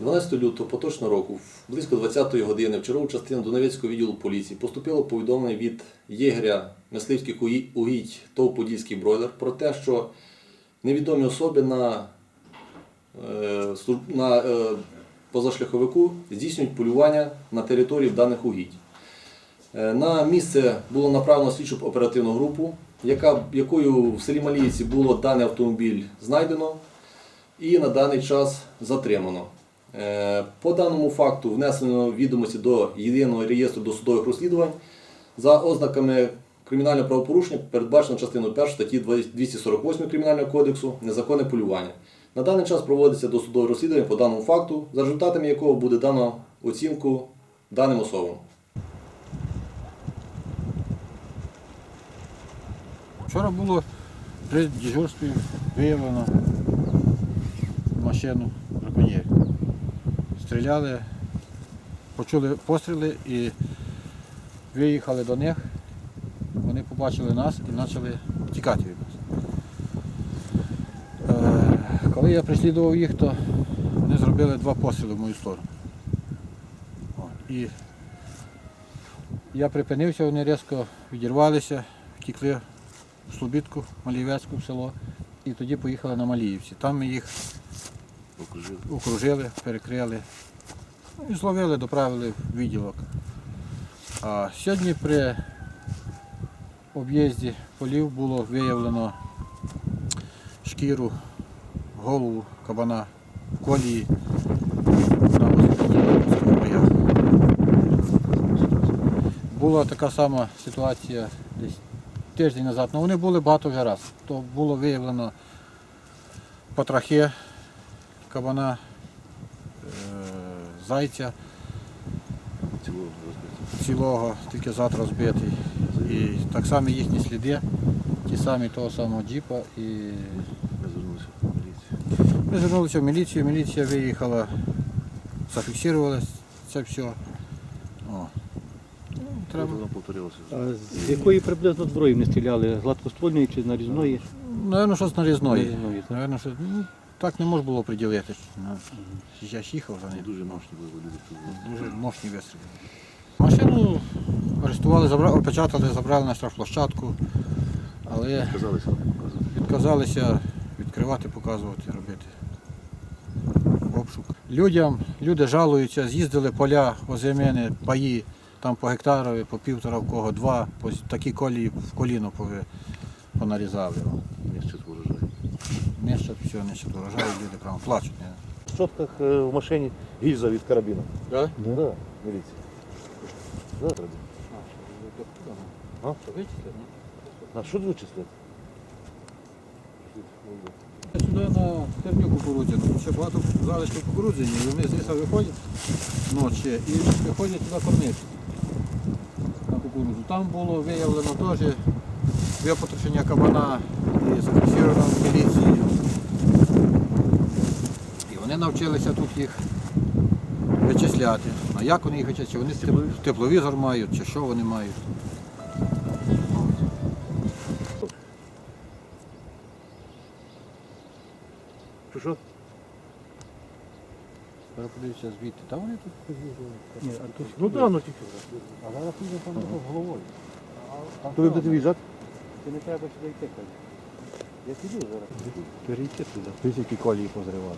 12 лютого поточного року, близько 20-ї години, в чергову частину Донецького відділу поліції поступило повідомлення від єгеря мисливських угідь ТОВ Подільський бройлер про те, що невідомі особи на, е, на е, позашляховику здійснюють полювання на території даних угідь. Е, На місце було направлено слідчу оперативну групу, яка, якою в селі Маліївці було даний автомобіль знайдено і на даний час затримано. Е, По даному факту внесено відомості до єдиного реєстру досудових розслідувань за ознаками кримінального правопорушення, передбачено частиною 1 статті 248 Кримінального кодексу незаконне полювання. На даний час проводиться досудове розслідування по даному факту, за результатами якого буде дано оцінку даним особам. Вчора було при дежурстві виявлено машину. Стріляли, почули постріли і виїхали до них. Вони побачили нас і почали тікати від нас. Е, Коли я преслідував їх, то вони зробили два постріли в мою сторону. І я припинився, вони різко відірвалися, втекли в Слобідку, Маліївецьку в село. І тоді поїхали на Маліївці. Там ми їх окружили, перекрили. Ну, і зловили, доправили в відділок. А сьогодні при об'їзді полів було виявлено шкіру, голову кабана в колії. Була така сама ситуація десь тиждень назад. Ну вони були багато раз. То було виявлено потрахи кабана, е, зайця цілого, тільки зад розбитий. І так само їхні сліди, ті самі того самого джіпа. І ми звернулися в міліцію, міліція виїхала, зафіксувала це все. О. Ну, треба. А з якої приблизно зброї вони стріляли? Гладкоствольної чи нарізної? Наверно, щось нарізної. Нарізної, так. Наверно, що, ну, так не можна було приділити. Ну, Я ж їхав за ним. Дуже мощні були люди. Дуже мощні вистріли. Машину арештували, забрали, опечатали, забрали на штрафплощадку, але Казалися відказалися відкривати, показувати, робити обшук. Людям, люди жалуються, з'їздили поля, озимини, паї, там по гектарові, по півтора в кого, два, по такі колії в коліно понарізали. Місце урожай. Нищать все, нищать урожай, люди прямо плачуть. Не? В щотках е, в машині гільза від карабіна. Да? Да, міліція. Да, карабін. А? А що тут вичислити? Сюди на терню кукурудзяну. Ще багато залишків кукурудзяні, і вони з ліса виходять ночі і виходять туди кормити на кукурудзу. Там було виявлено теж випотрошення кабана і зафіксовано в міліції. Вони навчилися тут їх вичисляти. А як вони їх вичисляють? Чи Вони теп- тепловізор мають, чи що вони мають? Що що? Зараз подивився звідти. Та вони тут Ні, Ну так, ну тільки. А зараз піде там головою. То ви будете в'їжджати? Ти не треба сюди йти, каже. Я піду зараз. перейти туди. Дивись, які колії позривали.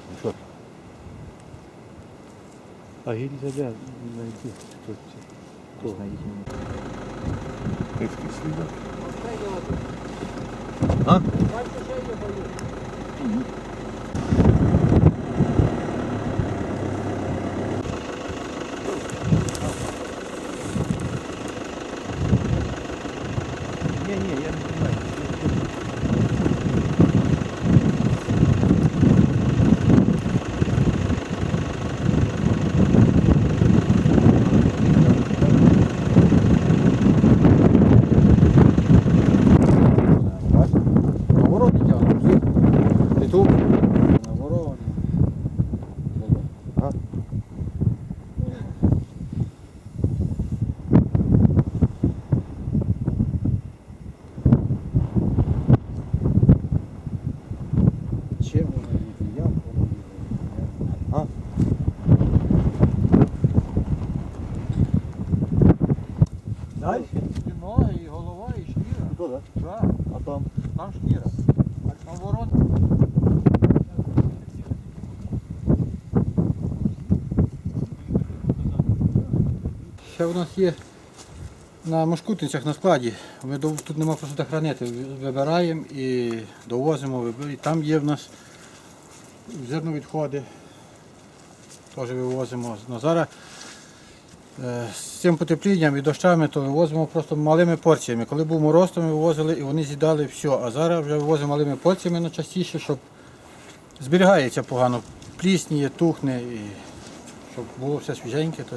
А гільза де знайти? Це? Хто на їхньому? Київський слідак. А? Ні, ні, я не Тут наворовано було. Ага. Чим воно їде, як воно їде. Ага. Далі? Спина і голова, і шкіра. Туди? Так. А там? Там шкіра. Ще у нас є на Машкутинцях на складі. Ми тут нема просто де хранити. Вибираємо і довозимо. І там є в нас зерновідходи. Теж вивозимо. Ну, зараз е, з цим потеплінням і дощами, то вивозимо просто малими порціями. Коли був мороз, то ми вивозили і вони з'їдали все. А зараз вже вивозимо малими порціями ну, частіше, щоб зберігається погано. Плісніє, тухне, і щоб було все свіженьке. То...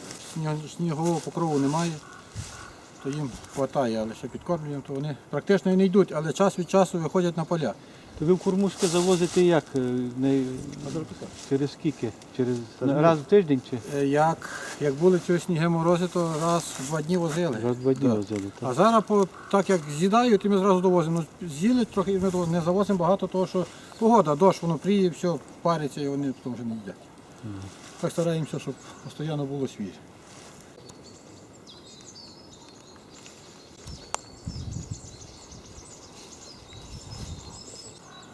снігового покрову немає, то їм вистачає, але ще підкормлюємо, то вони практично і не йдуть, але час від часу виходять на поля. то ви в Курмуське завозите як? е, Не... Через скільки? Через раз в тиждень чи Е, Як, як були ці сніги морози, то раз в два дні возили. раз в два дні Да. возили? А зараз, по, так як з'їдають, і ми зразу довозимо. Ну, з'їли трохи, і ми не завозимо багато, того що погода, дощ, воно пріє, все, париться і вони потім вже не їдять. Так стараємося, щоб постійно було свіже.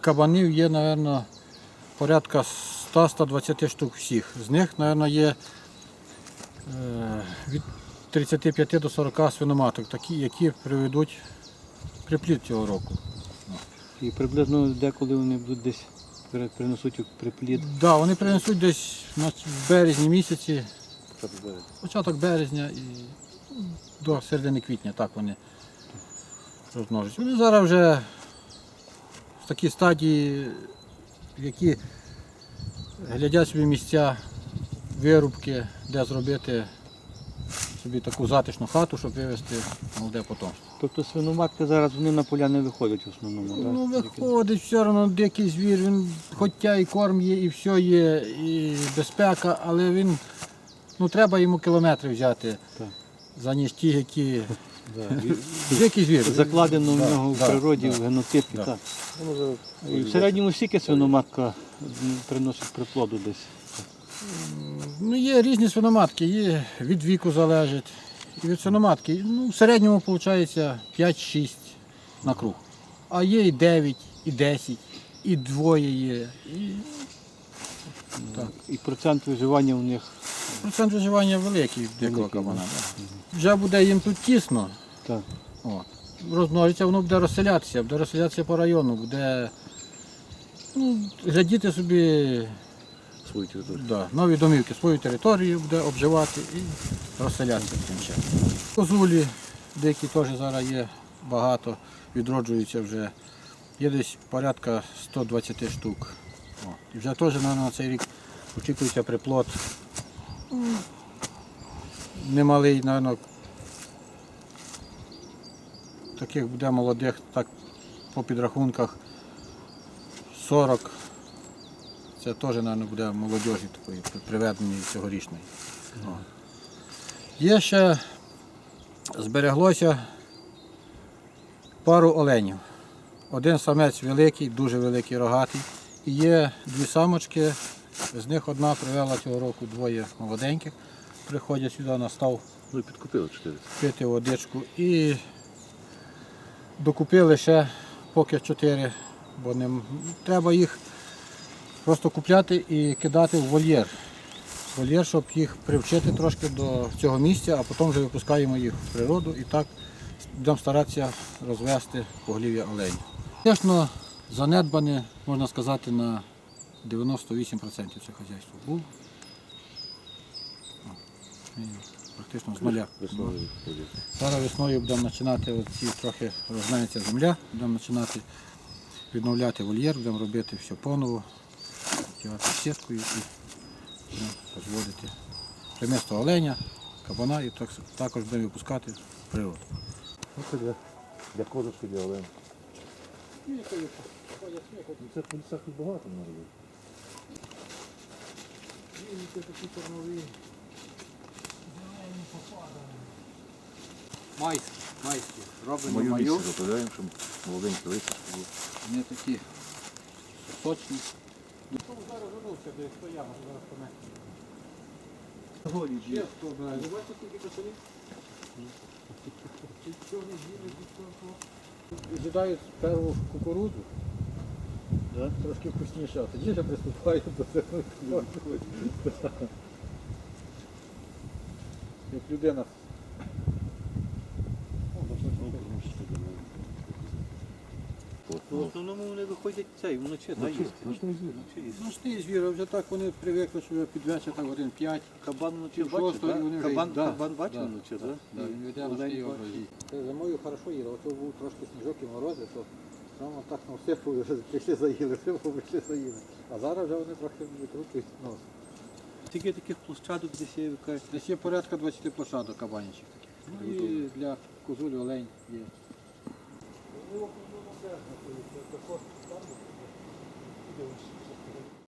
Кабанів є, мабуть, порядка 100-120 штук всіх. З них, мабуть, є е, від 35 до 40 свиноматок, такі, які приведуть приплід цього року. І приблизно деколи вони будуть десь принесуть приплід. Да, вони принесуть десь в березні місяці, початок березня і до середини квітня, так вони розмножуються. Вони зараз вже в такій стадії, які глядять собі місця, вирубки, де зробити собі таку затишну хату, щоб вивезти молоде потомство. Тобто свиноматки зараз вони на поля не виходять в основному, так? Ну, виходить все одно дикий звір, він хоча і корм є, і все є, і безпека, але він, ну треба йому кілометри взяти Так. за ніж ті, які. Да. Дикий звір. Закладено в Да, нього в природі, да. в генотипі. Да. Так. Ну, І в середньому скільки свиноматка приносить приплоду десь? Ну, є різні свиноматки, є від віку залежить. І від свиноматки. Ну, в середньому виходить 5-6 на круг. А є і 9, і 10, і двоє є. І Так. І процент виживання у них процент виживання великий в дикого Великий, кабана. Вже буде їм тут тісно. так. От. Розмножиться, воно буде розселятися, буде розселятися по району, буде ну, глядіти свою територію. да, нові домівки, свою територію буде обживати і розселятися тим часом. Козулі, дикі теж зараз є багато, відроджуються вже. Є десь порядка 120 штук. О. І вже теж на, на цей рік очікується приплод. Немалий, мабуть, таких буде молодих, так по підрахунках 40. Це теж, мабуть, буде молодіжі такої при- приведеної цьогорічної. О. Є ще, збереглося пару оленів. Один самець великий, дуже великий рогатий. І є дві самочки, з них одна привела цього року двоє молоденьких. Приходять сюди на став Ну, і підкупили 4. пити водичку. І докупили ще поки чотири, бо не треба їх просто купляти і кидати в вольєр. Вольєр, щоб їх привчити трошки до цього місця, а потім вже випускаємо їх в природу і так будемо старатися розвести поголів'я оленів. Звісно, занедбане, можна сказати, на 98% це хазяйство було. І Практично з нуля. Весною. Зараз весною будемо починати, оці трохи розгнається земля, будемо починати відновляти вольєр, будемо робити все поново, втягати сіткою і будемо розводити примісто оленя, кабана і так- також будемо випускати в природу. Ну це для, для козочки, для олен. Ну це в лісах тут багато народу. Майські, майські. Робимо Мою місце запиляємо, щоб молоденькі було. Вони такі сочні. Зараз вернувся, де стояв, зараз помер. Є хто брає. Ви бачите, скільки косарів? З'їдають перву кукурудзу, трошки вкусніше, а тоді вже приступають до цього. Як людина. Ну, в основному вони виходять цей, вночі, так, їсти. Вночі їсти. Ночний звір, а вже так вони привикли, що під вечір так один п'ять. Кабан вночі Пів бачив, вони вже Кабан. Да, кабан бачив да, вночі, да, так? Да, він веде ночний бачив. образ. Зимою хорошо їли, ото був трошки сніжок і морози, то прямо так вже прийшли заїли, сипали, прийшли заїли. А зараз вже вони трохи викручують нос. Тільки таких площадок десь є, ви кажете. Десь є порядка 20 площадок кабанівчих таких. Ну і для козулі олень є все знаходиться, також там, де